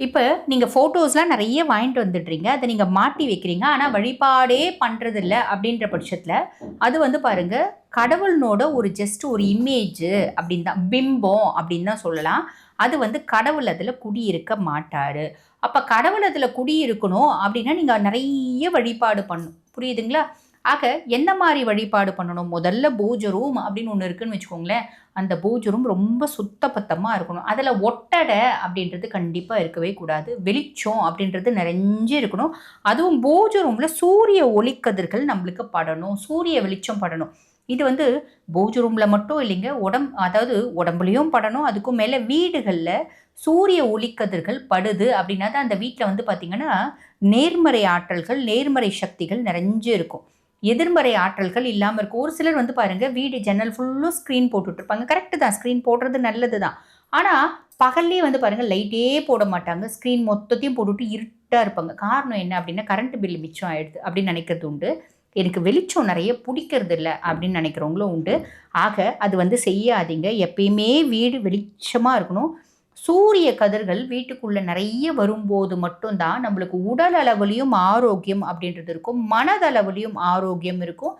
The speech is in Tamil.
இப்போ நீங்கள் ஃபோட்டோஸ்லாம் நிறைய வாங்கிட்டு வந்துடுறீங்க. அதை நீங்கள் மாட்டி வைக்கிறீங்க. ஆனால் வழிபாடே பண்ணுறதில்ல அப்படின்ற பட்சத்தில் அது வந்து பாருங்கள் கடவுளினோட ஒரு ஜஸ்ட் ஒரு இமேஜு அப்படின்னு தான். பிம்பம் அப்படின்னு தான் சொல்லலாம். அது வந்து கடவுள் அதில் குடியிருக்க மாட்டார் அப்போ கடவுள் அதில் குடியிருக்கணும் அப்படின்னா, நீங்கள் நிறைய வழிபாடு பண்ணும் புரியுதுங்களா? ஆக என்ன மாதிரி வழிபாடு பண்ணணும்? முதல்ல பூஜை ரூம் அப்படின்னு ஒன்று இருக்குன்னு வச்சுக்கோங்களேன். அந்த பூஜை ரூம் ரொம்ப சுத்தபத்தமாக இருக்கணும். அதில் ஒட்டடை அப்படின்றது கண்டிப்பாக இருக்கவே கூடாது. வெளிச்சம் அப்படின்றது நிறைஞ்சு இருக்கணும். அதுவும் பூஜை ரூமில் சூரிய ஒளிக்கதிர்கள் நம்மளுக்கு படணும். சூரிய வெளிச்சம் படணும். இது வந்து பூஜ் ரூமில் மட்டும் இல்லைங்க. உடம் அதாவது உடம்புலையும் படணும். அதுக்கும் மேலே வீடுகளில் சூரிய ஒளிக்கதிர்கள் படுது அப்படின்னா தான் அந்த வீட்டில் வந்து பார்த்திங்கன்னா நேர்மறை ஆற்றல்கள், நேர்மறை சக்திகள் நிறைஞ்சு இருக்கும். எதிர்மறை ஆற்றல்கள் இல்லாமல் இருக்கும். ஒரு சிலர் வந்து பாருங்கள் வீடு ஜன்னல் ஃபுல்லும் ஸ்க்ரீன் போட்டுட்ருப்பாங்க. கரெக்ட்டு தான். ஸ்க்ரீன் போடுறது நல்லது தான். ஆனால் பகல்லேயே வந்து பாருங்கள் லைட்டே போட மாட்டாங்க. ஸ்க்ரீன் மொத்தத்தையும் போட்டுட்டு இருட்டாக இருப்பாங்க. காரணம் என்ன அப்படின்னா, கரண்ட் பில் மிச்சம் ஆகிடுது அப்படின்னு நினைக்கிறது உண்டு. எனக்கு வெளிச்சம் நிறைய பிடிக்கிறது இல்லை அப்படின்னு நினைக்கிறவங்களும் உண்டு. ஆக அது வந்து செய்யாதீங்க. எப்பயுமே வீடு வெளிச்சமாக இருக்கணும். சூரிய கதிர்கள் வீட்டுக்குள்ளே நிறைய வரும்போது மட்டும்தான் நம்மளுக்கு உடல் அளவுலேயும் ஆரோக்கியம் அப்படின்றது இருக்கும். மனதளவுலேயும் ஆரோக்கியம் இருக்கும்.